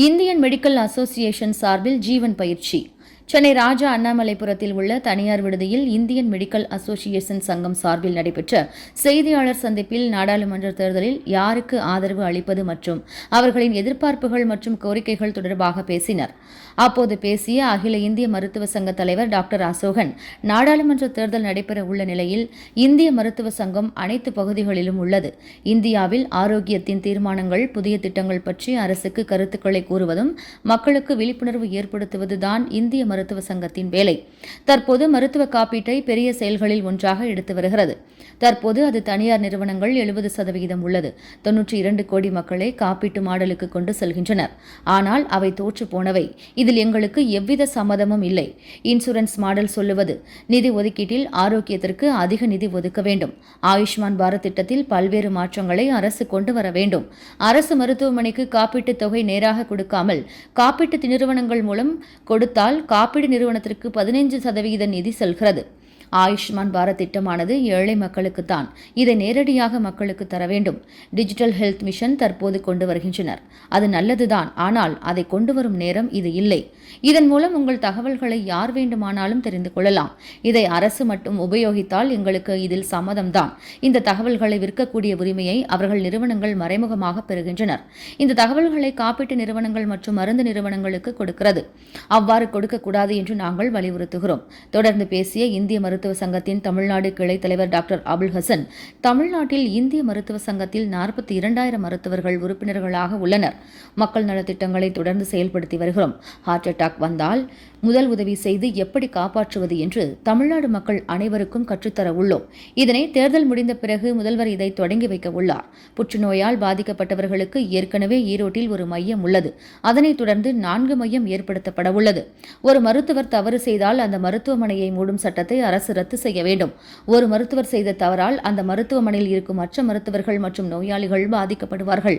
Indian medical association சார்பில் ஜீவன் பயிற்சி. சென்னை ராஜா அண்ணாமலைபுரத்தில் உள்ள தனியார் விடுதியில் இந்தியன் மெடிக்கல் அசோசியேஷன் சங்கம் சார்பில் நடைபெற்ற செய்தியாளர் சந்திப்பில் நாடாளுமன்ற தேர்தலில் யாருக்கு ஆதரவு அளிப்பது மற்றும் அவர்களின் எதிர்பார்ப்புகள் மற்றும் கோரிக்கைகள் தொடர்பாக பேசினர். அப்போது பேசிய அகில இந்திய மருத்துவ சங்க தலைவர் டாக்டர் அசோகன் நாடாளுமன்ற தேர்தல் நடைபெற உள்ள நிலையில் இந்திய மருத்துவ சங்கம் அனைத்து பகுதிகளிலும் உள்ளது. இந்தியாவில் ஆரோக்கியத்தின் தீர்மானங்கள் புதிய திட்டங்கள் பற்றி அரசுக்கு கருத்துக்களை கூறுவதும் மக்களுக்கு விழிப்புணர்வு ஏற்படுத்துவதுதான் இந்திய மருத்துவ சங்கத்தின் வேலை. தற்போது மருத்துவ காப்பீட்டை பெரிய செயல்களில் ஒன்றாக எடுத்து வருகிறது. தற்போது அது தனியார் நிறுவனங்கள் எழுபது சதவிகிதம் உள்ளது. தொன்னூற்றி இரண்டு கோடி மக்களை காப்பீட்டு மாடலுக்கு கொண்டு செல்கின்றனர். ஆனால் அவை தோற்று போனவை. இதில் எங்களுக்கு எவ்வித சம்மதமும் இல்லை. இன்சூரன்ஸ் மாடல் சொல்லுவது நிதி ஒதுக்கீட்டில் ஆரோக்கியத்திற்கு அதிக நிதி ஒதுக்க வேண்டும். ஆயுஷ்மான் பாரத் திட்டத்தில் பல்வேறு மாற்றங்களை அரசு கொண்டு வர வேண்டும். அரசு மருத்துவமனைக்கு காப்பீட்டுத் தொகை நேராக கொடுக்காமல் காப்பீட்டு நிறுவனங்கள் மூலம் கொடுத்தால் காப்பீட்டு காப்பீடு நிறுவனத்திற்கு பதினைஞ்சு சதவிகித நிதி செல்கிறது. ஆயுஷ்மான் பாரத் திட்டமானது ஏழை மக்களுக்குத்தான். இதை நேரடியாக மக்களுக்கு தர வேண்டும். டிஜிட்டல் ஹெல்த் மிஷன் தற்போது கொண்டு வருகின்றனர். அது நல்லதுதான். ஆனால் அதை கொண்டு வரும் நேரம் இது இல்லை. இதன் மூலம் உங்கள் தகவல்களை யார் வேண்டுமானாலும் தெரிந்து கொள்ளலாம். இதை அரசு மட்டும் உபயோகித்தால் எங்களுக்கு இதில் சம்மதம்தான். இந்த தகவல்களை விற்கக்கூடிய உரிமையை அவர்கள் நிறுவனங்கள் மறைமுகமாக பெறுகின்றனர். இந்த தகவல்களை காப்பீட்டு நிறுவனங்கள் மற்றும் மருந்து நிறுவனங்களுக்கு கொடுக்கிறது. அவ்வாறு கொடுக்கக்கூடாது என்று நாங்கள் வலியுறுத்துகிறோம். தொடர்ந்து பேசிய இந்திய மருத்துவ சங்கத்தின் தமிழ்நாடு கிளை தலைவர் டாக்டர் அபுல் ஹசன் தமிழ்நாட்டில் இந்திய மருத்துவ சங்கத்தில் நாற்பத்தி இரண்டாயிரம் மருத்துவர்கள் உறுப்பினர்களாக உள்ளனர். மக்கள் நலத்திட்டங்களை தொடர்ந்து செயல்படுத்தி வருகிறோம். ஹார்ட் அட்டாக் வந்தால் முதல் உதவி செய்து எப்படி காப்பாற்றுவது என்று தமிழ்நாடு மக்கள் அனைவருக்கும் கற்றுத்தர உள்ளோம். இதனை தேர்தல் முடிந்த பிறகு முதல்வர் இதை தொடங்கி வைக்க உள்ளார். புற்றுநோயால் பாதிக்கப்பட்டவர்களுக்கு ஏற்கனவே ஈரோட்டில் ஒரு மையம் உள்ளது. அதனைத் தொடர்ந்து நான்கு மையம் ஏற்படுத்தப்பட உள்ளது. ஒரு மருத்துவர் தவறு செய்தால் அந்த மருத்துவமனையை மூடும் சட்டத்தை அரசு ரத்து செய்ய வேண்டும். ஒரு மருத்துவர் செய்த தவறால் அந்த மருத்துவமனையில் இருக்கும் மற்ற மருத்துவர்கள் மற்றும் நோயாளிகள் பாதிக்கப்படுவார்கள்.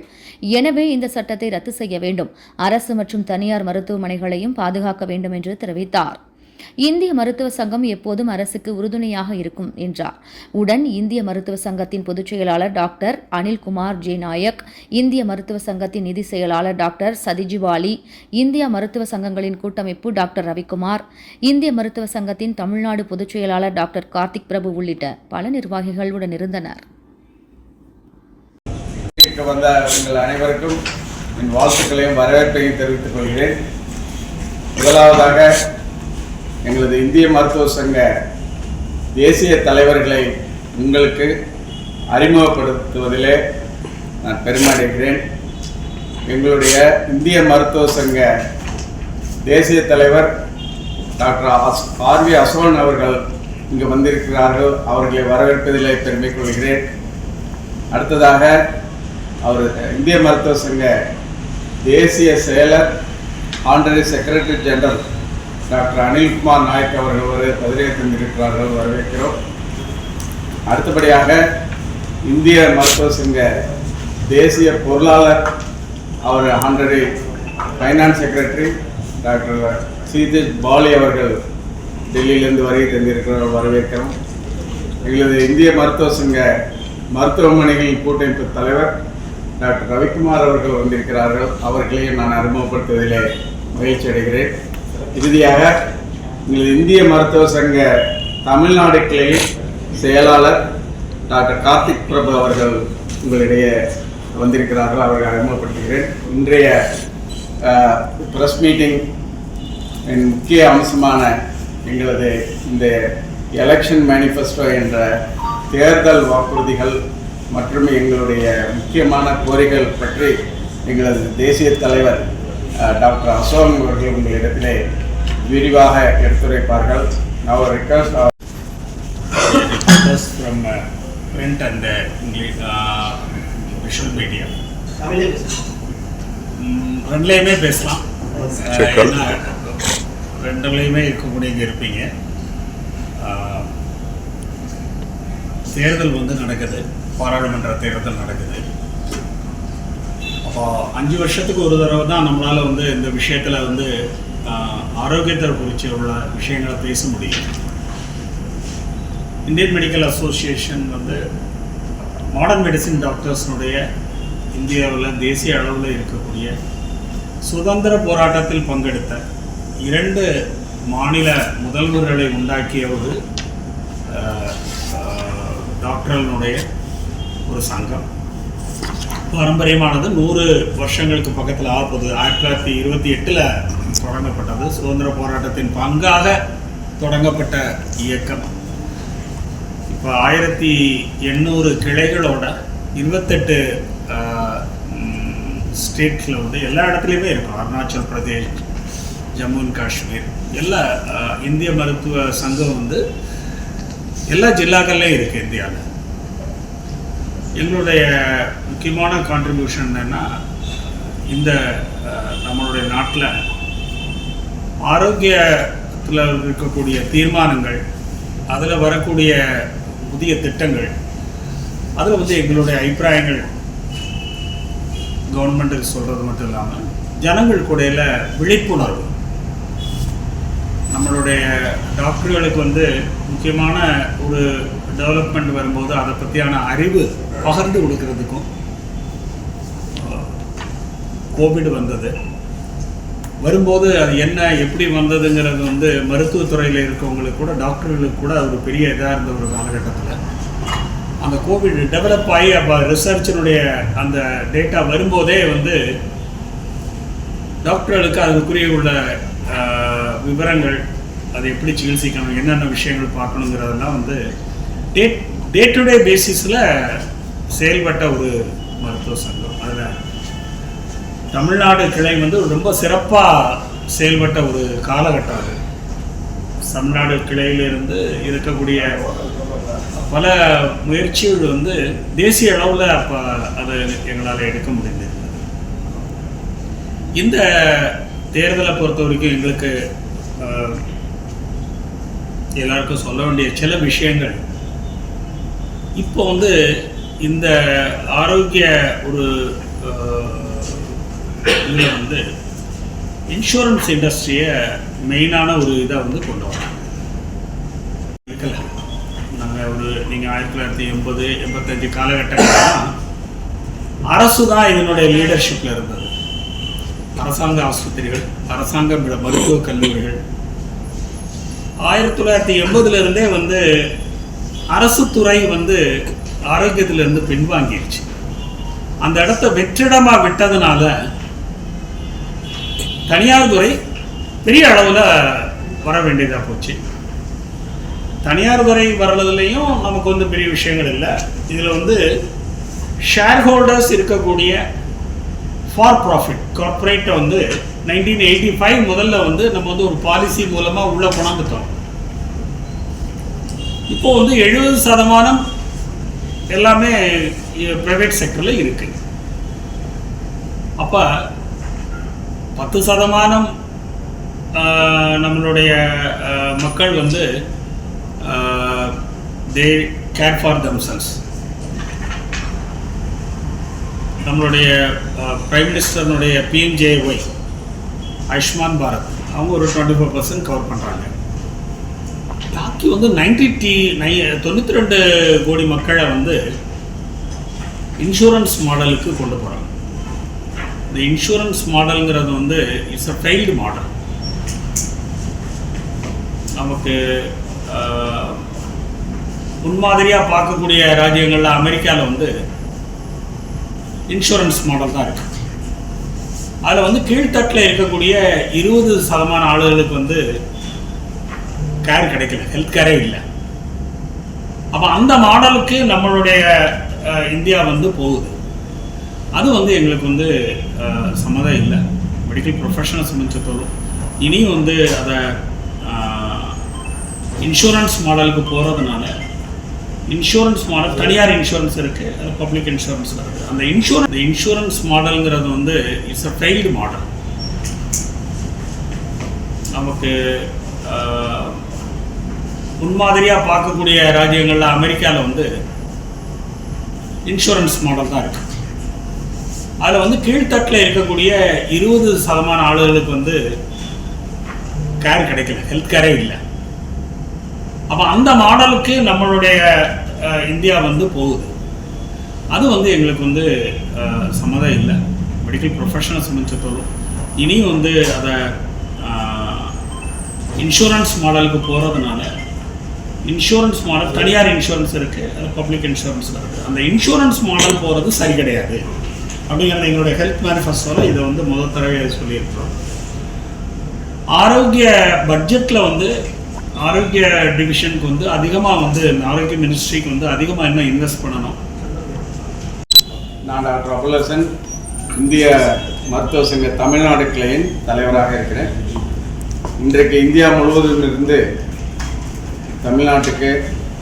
எனவே இந்த சட்டத்தை ரத்து செய்ய வேண்டும். அரசு மற்றும் தனியார் மருத்துவமனைகளையும் பாதுகாக்க வேண்டும் என்று தெரிவித்தார். இந்திய மருத்துவ சங்கம் எப்போதும் அரசுக்கு உறுதுணையாக இருக்கும் என்றார். உடன் இந்திய மருத்துவ சங்கத்தின் பொதுச் செயலாளர் டாக்டர் அனில்குமார் ஜே. நாயக் இந்திய மருத்துவ சங்கத்தின் நிதி செயலாளர் டாக்டர் சதிஜிவாலி இந்திய மருத்துவ சங்கங்களின் கூட்டமைப்பு டாக்டர் ரவிக்குமார் இந்திய மருத்துவ சங்கத்தின் தமிழ்நாடு பொதுச் செயலாளர் டாக்டர் கார்த்திக் பிரபு உள்ளிட்ட பல நிர்வாகிகள் உடன் இருந்தனர். வந்த உங்கள் அனைவருக்கும் என் வாழ்த்துக்களையும் வரவேற்பையும் தெரிவித்துக் கொள்கிறேன். முதலாவதாக எங்களது இந்திய மருத்துவ சங்க தேசிய தலைவர்களை உங்களுக்கு அறிமுகப்படுத்துவதிலே நான் பெருமையடைகிறேன் எங்களுடைய இந்திய மருத்துவ சங்க தேசிய தலைவர் டாக்டர் அஸ் ஆர்வி அசோகன் அவர்கள் இங்கு வந்திருக்கிறார்கள். அவர்களை வரவேற்பதிலே பெருமை கொள்கிறேன். அடுத்ததாக அவர் இந்திய மருத்துவ சங்க தேசிய செயலர் honorary secretary general doctor Anilkumar Nayak அவர்கள் ஒரு பதிலை தந்திருக்கிறார்கள் வரவேற்கிறோம். அடுத்தபடியாக இந்திய மருத்துவ சங்க தேசிய பொருளாளர் அவர் honorary finance secretary doctor Sitesh Pali அவர்கள் டெல்லியிலிருந்து வருகை தந்திருக்கிறார்கள் வரவேற்கிறோம். எங்களது இந்திய மருத்துவ சங்க மருத்துவமனைகளின் கூட்டமைப்பு தலைவர் டாக்டர் ரவிக்குமார் அவர்கள் வந்திருக்கிறார்கள். அவர்களையும் நான் அறிமுகப்படுத்துவதிலே மகிழ்ச்சி அடைகிறேன். இறுதியாக எங்களது இந்திய மருத்துவ சங்க தமிழ்நாடு கிளை செயலாளர் டாக்டர் கார்த்திக் பிரபு அவர்கள் உங்களிடையே வந்திருக்கிறார்கள். அவர்களை அறிமுகப்படுத்துகிறேன். இன்றைய ப்ரெஸ் மீட்டிங் என் முக்கிய அம்சமான எங்களது இந்த எலெக்ஷன் மேனிஃபெஸ்டோ என்ற தேர்தல் வாக்குறுதிகள் மற்றும் எங்களுடைய முக்கியமான கோரிக்கைகள் பற்றி எங்களது தேசிய தலைவர் டாக்டர் அசோகன் அவர்கள் உங்களிடத்திலே விரிவாக எடுத்துரைப்பார்கள். நான் request reporters from uh, print and uh, English, uh, visual media. ம், ரெண்டுலேயுமே பேசலாம். ரெண்டுலேயுமே இருக்கக்கூடியவங்க இருப்பீங்க. தேர்தல் வந்து நடக்குது. பாராளுமன்ற தேர்தல் நடக்குது. அப்போ அஞ்சு வருஷத்துக்கு ஒரு தடவை தான் நம்மளால் வந்து இந்த விஷயத்தில் வந்து ஆரோக்கியத்தை குறித்து உள்ள விஷயங்களை பேச முடியும். இந்தியன் மெடிக்கல் அசோசியேஷன் வந்து மாடர்ன் மெடிசின் டாக்டர்ஸ்னுடைய இந்தியாவில் தேசிய அளவில் இருக்கக்கூடிய சுதந்திர போராட்டத்தில் பங்கெடுத்த இரண்டு மாநில முதல்வர்களை உண்டாக்கிய ஒரு டாக்டர்களுடைய ஒரு சங்கம். பாரம்பரியமானது நூறு வருஷங்களுக்கு பக்கத்தில் ஆகப்போகுது. ஆயிரத்தி தொள்ளாயிரத்தி இருபத்தி எட்டில் தொடங்கப்பட்டது. சுதந்திர போராட்டத்தின் பங்காக தொடங்கப்பட்ட இயக்கம். இப்போ ஆயிரத்தி எண்ணூறு கிளைகளோட இருபத்தெட்டு ஸ்டேட்டில் வந்து எல்லா இடத்துலையுமே இருக்கும். அருணாச்சல் பிரதேஷ் ஜம்மு அண்ட் காஷ்மீர். எல்லா இந்திய மருத்துவ சங்கம் வந்து எல்லா ஜில்லாக்கள்லேயும் இருக்குது இந்தியாவில் எங்களுடைய முக்கியமான கான்ட்ரிபியூஷன் என்னன்னா இந்த நம்மளுடைய நாட்டில் ஆரோக்கியத்தில் இருக்கக்கூடிய தீர்மானங்கள் அதில் வரக்கூடிய புதிய திட்டங்கள் அதில் வந்து எங்களுடைய அபிப்பிராயங்கள். கவர்மெண்ட்டுக்கு சொல்கிறது மட்டும் இல்லாமல் ஜனங்கள் கூடையில் விழிப்புணர்வு. நம்மளுடைய டாக்டர்களுக்கு வந்து முக்கியமான ஒரு டெவலப்மெண்ட் வரும்போது அதை பற்றியான அறிவு பகிர்ந்து கொடுக்கறதுக்கும் கோவிட் வந்தது. வரும்போது அது என்ன எப்படி வந்ததுங்கிறது வந்து மருத்துவத்துறையில் இருக்கவங்களுக்கு கூட டாக்டர்களுக்கு கூட ஒரு பெரிய இதாக இருந்த ஒரு காலகட்டத்தில். அந்த கோவிட் டெவலப் ஆகி அப்போ ரிசர்ச்சினுடைய அந்த டேட்டா வரும்போதே வந்து டாக்டர்களுக்கு அதுக்குரிய உள்ள ஆஹ், விவரங்கள் அதை எப்படி சிகிச்சைக்கணும் என்னென்ன விஷயங்கள் பார்க்கணுங்கிறதெல்லாம் வந்து டே டே டு டே பேசிஸில் செயல்பட்ட ஒரு மருத்துவ சங்கம். அதில் தமிழ்நாடு கிளை வந்து ரொம்ப சிறப்பாக செயல்பட்ட ஒரு காலகட்டம் அது. தமிழ்நாடு கிளையிலிருந்து இருக்கக்கூடிய பல முயற்சிகள் வந்து தேசிய அளவில் அப்போ அதை எங்களால் எடுக்க முடிந்தது. இந்த தேர்தலை பொறுத்த வரைக்கும் எங்களுக்கு அஹ், எல்லாருக்கும் சொல்ல வேண்டிய சில விஷயங்கள் இப்போ வந்து இந்த ஆரோக்கிய ஒரு இதில் வந்து இன்சூரன்ஸ் இண்டஸ்ட்ரியை மெயினான ஒரு இதை வந்து கொண்டு வராங்க. இருக்கல நாங்கள் ஒரு நீங்கள் ஆயிரத்தி தொள்ளாயிரத்தி எண்பது எண்பத்தஞ்சு காலகட்டங்கள்லாம் அரசு தான் இதனுடைய லீடர்ஷிப்பில் இருந்தது. அரசாங்க ஆஸ்பத்திரிகள் அரசாங்க மருத்துவக் கல்லூரிகள். ஆயிரத்தி தொள்ளாயிரத்தி எண்பதுல இருந்தே வந்து அரசு துறை வந்து ஆரோக்கியத்திலிருந்து பின்வாங்கிடுச்சு அந்த இடத்த வெற்றிடமா விட்டதுனால தனியார் துறை பெரிய அளவில் வர வேண்டியதாக போச்சு. தனியார் துறை வர்றதுலேயும் நமக்கு வந்து பெரிய விஷயங்கள் இல்லை. இதில் வந்து ஷேர் ஹோல்டர்ஸ் இருக்கக்கூடிய ஃபார் ப்ராஃபிட் கார்ப்பரேட்டை வந்து நைன்டீன் எயிட்டி ஃபைவ் முதல்ல வந்து நம்ம வந்து ஒரு பாலிசி மூலமாக உள்ளே கொண்டாந்துட்டோம். இப்போ வந்து எழுபது சதமானம் எல்லாமே ப்ரைவேட் செக்டரில் இருக்கு. அப்போ பத்து சதமானம் நம்மளுடைய மக்கள் வந்து தே கேர் ஃபார் தம்சல்ஸ் நம்மளுடைய பிரைம் மினிஸ்டர்னுடைய பிஎம்ஜேஒய் ஆயுஷ்மான் பாரத் அவங்க ஒரு டுவெண்ட்டி ஃபோர் பர்சன்ட் கவர் பண்ணுறாங்க பாக்கி வந்து நைன்டி டி நை தொண்ணூற்றி ரெண்டு கோடி மக்களை வந்து இன்சூரன்ஸ் மாடலுக்கு கொண்டு போகிறாங்க இந்த இன்சூரன்ஸ் மாடலுங்கிறது வந்து இட்ஸ் அ ஃபெயில்டு மாடல் நமக்கு முன்மாதிரியாக பார்க்கக்கூடிய ராஜ்யங்களில் அமெரிக்காவில் வந்து இன்சூரன்ஸ் மாடல் தான் இருக்கு. அதில் வந்து கீழ்த்தட்டில் இருக்கக்கூடிய இருபது சதமான ஆளுகளுக்கு வந்து கேர் கிடைக்கல ஹெல்த் கேரே இல்லை. அப்போ அந்த மாடலுக்கு நம்மளுடைய இந்தியா வந்து போகுது. அது வந்து எங்களுக்கு வந்து சம்மதம் இல்லை. மெடிக்கல் ப்ரொஃபஷனல்ஸ் முடிச்சதோடும் இனியும் வந்து அதை இன்சூரன்ஸ் மாடலுக்கு போகிறதுனால இன்சூரன்ஸ் மாடல் தனியார் இன்சூரன்ஸ் இருக்குது அது பப்ளிக் இன்சூரன்ஸ் வருது. அந்த இன்சூரன்ஸ் இன்சூரன்ஸ் மாடலுங்கிறது வந்து இட்ஸ் அ ஃபெயில்டு மாடல் நமக்கு முன்மாதிரியாக பார்க்கக்கூடிய ராஜ்யங்களில் அமெரிக்காவில் வந்து இன்சூரன்ஸ் மாடல் தான் இருக்கு. அதில் வந்து கீழ்த்தட்டில் இருக்கக்கூடிய இருபது சதமான ஆளுகளுக்கு வந்து கேர் கிடைக்கல ஹெல்த் கேரே இல்லை. அப்போ அந்த மாடலுக்கு நம்மளுடைய இந்தியா வந்து போகுது. அது வந்து எங்களுக்கு வந்து சம்மதம் இல்லை. மெடிக்கல் ப்ரொஃபஷனல்ஸ் முடிச்சதோடும் இனியும் வந்து அதை இன்சூரன்ஸ் மாடலுக்கு போகிறதுனால இன்சூரன்ஸ் மாடல் தனியார் இன்சூரன்ஸ் இருக்குது அது பப்ளிக் இன்சூரன்ஸ் இருக்குது அந்த இன்சூரன்ஸ் மாடல் போகிறது சரி கிடையாது. அப்படிங்கிறத எங்களுடைய ஹெல்த் மேனிஃபெஸ்டோவில் இதை வந்து முதல் தடவை சொல்லியிருக்கிறோம். ஆரோக்கிய பட்ஜெட்டில் வந்து ஆரோக்கிய டிவிஷனுக்கு வந்து அதிகமாக வந்து இந்த ஆரோக்கிய மினிஸ்ட்ரிக்கு வந்து அதிகமாக இன்னும் இன்வெஸ்ட் பண்ணணும். நான் டாக்டர் அபுலசன் இந்திய மருத்துவ சங்க தமிழ்நாடு கிளையின் தலைவராக இருக்கிறேன். இன்றைக்கு இந்தியா முழுவதும் இருந்து தமிழ்நாட்டுக்கு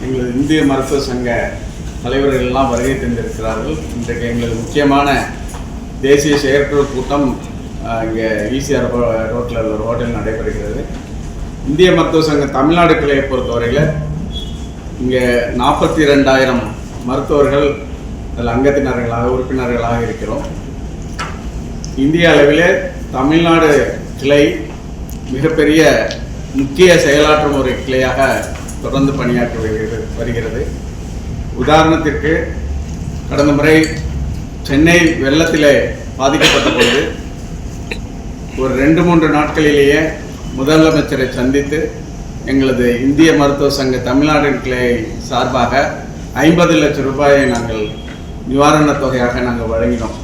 எங்களது இந்திய மருத்துவ சங்க தலைவர்கள் எல்லாம் வருகை தந்திருக்கிறார்கள். இன்றைக்கு எங்களது முக்கியமான தேசிய செயற்குழு கூட்டம் இங்கே ஈசிஆர் ரோட்டில் உள்ள ஒரு ஹோட்டல் நடைபெறுகிறது. இந்திய மருத்துவ சங்க தமிழ்நாடு கிளையை பொறுத்தவரையில் இங்கே நாற்பத்தி ரெண்டாயிரம் மருத்துவர்கள் அதில் அங்கத்தினர்களாக உறுப்பினர்களாக இருக்கிறோம். இந்திய அளவிலே தமிழ்நாடு கிளை மிகப்பெரிய முக்கிய செயலாற்றும் ஒரு கிளையாக தொடர்ந்து பணியாற்றி வருகிறது வருகிறது. உதாரணத்திற்கு கடந்த முறை சென்னை வெள்ளத்திலே பாதிக்கப்பட்ட பொழுது ஒரு ரெண்டு மூன்று நாட்களிலேயே முதலமைச்சரை சந்தித்து எங்களது இந்திய மருத்துவ சங்க தமிழ்நாடு கிளை சார்பாக ஐம்பது லட்சம் ரூபாயை நாங்கள் நிவாரணத் தொகையாக நாங்கள் வழங்கினோம்.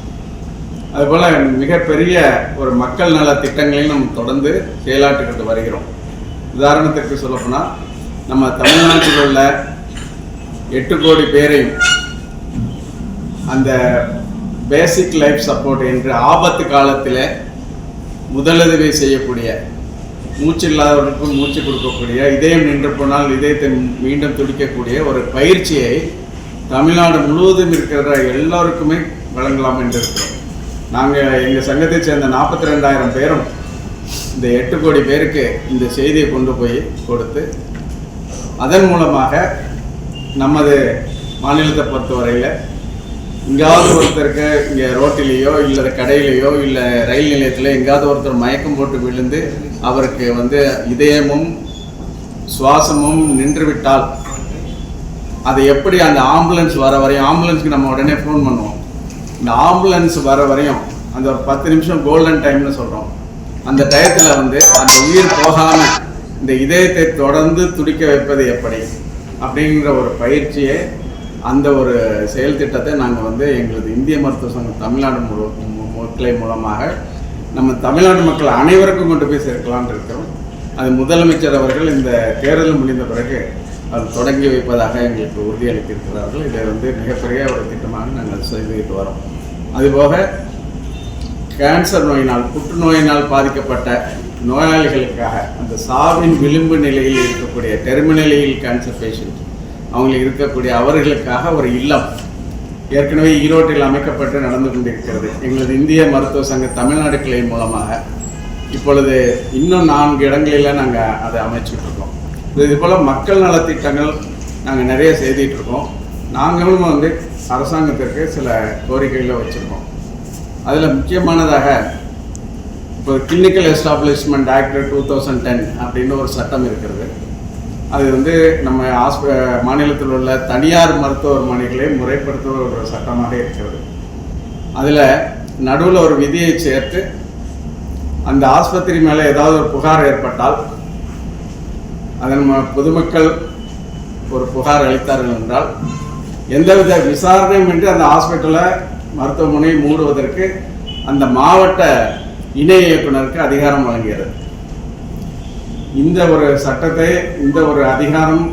அதுபோல் மிகப்பெரிய ஒரு மக்கள் நல திட்டங்களையும் நம்ம தொடர்ந்து செயலாற்றிக்கிட்டு வருகிறோம். உதாரணத்திற்கு சொல்லப்போனால் நம்ம தமிழ்நாட்டில் உள்ள எட்டு கோடி பேரையும் அந்த பேசிக் லைஃப் சப்போர்ட் என்று ஆபத்து காலத்தில் முதலுதவி செய்யக்கூடிய மூச்சு இல்லாதவர்களுக்கும் மூச்சு கொடுக்கக்கூடிய இதயம் நின்று போனால் இதயத்தை மீண்டும் துடிக்கக்கூடிய ஒரு பயிற்சியை தமிழ்நாடு முழுவதும் இருக்கிற எல்லோருக்குமே வழங்கலாம் என்று இருக்கிறோம். நாங்கள் எங்கள் சங்கத்தை சேர்ந்த நாற்பத்தி ரெண்டாயிரம் பேரும் இந்த எட்டு கோடி பேருக்கு இந்த செய்தியை கொண்டு போய் கொடுத்து அதன் மூலமாக நமது மாநிலத்தை பொறுத்தவரையில் எங்கேயாவது ஒருத்தருக்கு இங்கே ரோட்டிலேயோ இல்லை கடையிலையோ இல்லை ரயில் நிலையத்தில் எங்கேயாவது ஒருத்தர் மயக்கம் போட்டு விழுந்து அவருக்கு வந்து இதயமும் சுவாசமும் நின்றுவிட்டால் அதை அது எப்படி அந்த ஆம்புலன்ஸ் வர வரையும் ஆம்புலன்ஸ்க்கு நம்ம உடனே ஃபோன் பண்ணுவோம். இந்த ஆம்புலன்ஸ் வர வரையும் அந்த ஒரு பத்து நிமிஷம் கோல்டன் டைம்னு சொல்கிறோம் அந்த டயத்தில் வந்து அந்த உயிர் போகாமல் இந்த இதயத்தை தொடர்ந்து துடிக்க வைப்பது எப்படி? அப்படிங்கிற ஒரு பயிற்சியை அந்த ஒரு செயல் திட்டத்தை நாங்கள் வந்து எங்களது இந்திய மருத்துவ சங்கம் தமிழ்நாடு முழு மக்களை மூலமாக நம்ம தமிழ்நாடு மக்கள் அனைவருக்கும் கொண்டு போய் சேர்க்கலான் இருக்கிறோம். அது முதலமைச்சர் அவர்கள் இந்த தேர்தல் முடிந்த பிறகு அது தொடங்கி வைப்பதாக எங்களுக்கு உறுதியளித்திருக்கிறார்கள். இதை வந்து மிகப்பெரிய ஒரு திட்டமாக நாங்கள் செய்துக்கிட்டு வரோம். அதுபோக கேன்சர் நோயினால் புற்றுநோயினால் பாதிக்கப்பட்ட நோயாளிகளுக்காக அந்த சாவின் விளிம்பு நிலையில் இருக்கக்கூடிய டெர்மினலியில் கேன்சர் பேஷண்ட் அவங்களுக்கு இருக்கக்கூடிய அவர்களுக்காக ஒரு இல்லம் ஏற்கனவே ஈரோட்டில் அமைக்கப்பட்டு நடந்து கொண்டிருக்கிறது. எங்களது இந்திய மருத்துவ சங்க தமிழ்நாடு கிளை மூலமாக. இப்பொழுது இன்னும் நான்கு இடங்களில் நாங்கள் அதை அமைச்சிட்டு இருக்கோம். இது போல் மக்கள் நலத்திட்டங்கள் நாங்கள் நிறைய செய்துட்டு இருக்கோம். நாங்களும் வந்து அரசாங்கத்திற்கு சில கோரிக்கைகளை வச்சுருக்கோம். அதில் முக்கியமானதாக இப்போ clinical establishment act two thousand ten அப்படின்னு ஒரு சட்டம் இருக்கிறது. அது வந்து நம்ம ஆஸ்ப மாநிலத்தில் உள்ள தனியார் மருத்துவமனைகளை முறைப்படுத்துகிற ஒரு சட்டமாக இருக்கிறது. அதில் நடுவில் ஒரு விதியை சேர்த்து அந்த ஆஸ்பத்திரி மேலே ஏதாவது ஒரு புகார் ஏற்பட்டால் அதன் ம- பொதுமக்கள் ஒரு புகார் அளித்தார்கள் என்றால் எந்தவித விசாரணையும் இன்றி அந்த ஹாஸ்பிட்டலை மருத்துவமனை மூடுவதற்கு அந்த மாவட்ட இணை இயக்குனருக்கு அதிகாரம் வழங்குகிறது இந்த ஒரு சட்டத்தை இந்த ஒரு அதிகாரம்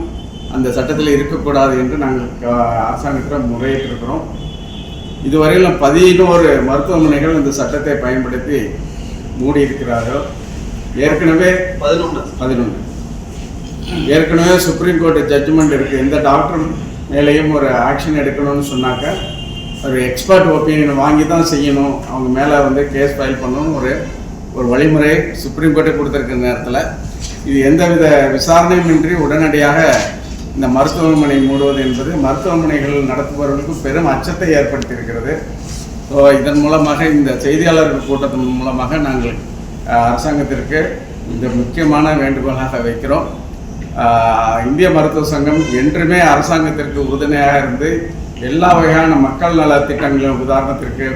அந்த சட்டத்தில் இருக்கக்கூடாது என்று நாங்கள் அரசாங்கத்தில் முறையிட்டிருக்கிறோம். இதுவரையிலும் பதினோரு மருத்துவமனைகள் இந்த சட்டத்தை பயன்படுத்தி மூடியிருக்கிறார்கள். ஏற்கனவே பதினொன்று பதினொன்று ஏற்கனவே சுப்ரீம் கோர்ட் ஜட்ஜ்மெண்ட் இருக்குது எந்த டாக்டர் மேலேயும் ஒரு ஆக்ஷன் எடுக்கணும்னு சொன்னாக்க ஒரு எக்ஸ்பர்ட் ஒப்பீனியன் வாங்கி தான் செய்யணும். அவங்க மேலே வந்து கேஸ் ஃபைல் பண்ணணும் ஒரு ஒரு வழிமுறை சுப்ரீம் கோர்ட்டு கொடுத்துருக்க நேரத்தில். இது எந்தவித விசாரணையுமின்றி உடனடியாக இந்த மருத்துவமனை மூடுவது என்பது மருத்துவமனைகள் நடத்துபவர்களுக்கு பெரும் அச்சத்தை ஏற்படுத்தியிருக்கிறது. ஸோ இதன் மூலமாக இந்த செய்தியாளர்கள் கூட்டத்தின் மூலமாக நாங்கள் அரசாங்கத்திற்கு இந்த முக்கியமான வேண்டுகோளாக வைக்கிறோம். இந்திய மருத்துவ சங்கம் என்றுமே அரசாங்கத்திற்கு உறுதுணையாக இருந்து எல்லா வகையான மக்கள் நல திட்டங்களும் உதாரணத்திற்கு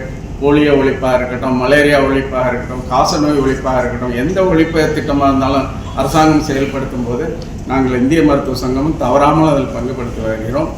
போலியோ ஒழிப்பாக இருக்கட்டும் மலேரியா ஒழிப்பாக இருக்கட்டும் காசநோய் ஒழிப்பாக இருக்கட்டும் எந்த ஒழிப்பு திட்டமாக இருந்தாலும் அரசாங்கம் செயல்படுத்தும் போது நாங்கள் இந்திய மருத்துவ சங்கமும் தவறாமல் அதில் பங்குபடுத்தி வருகிறோம்.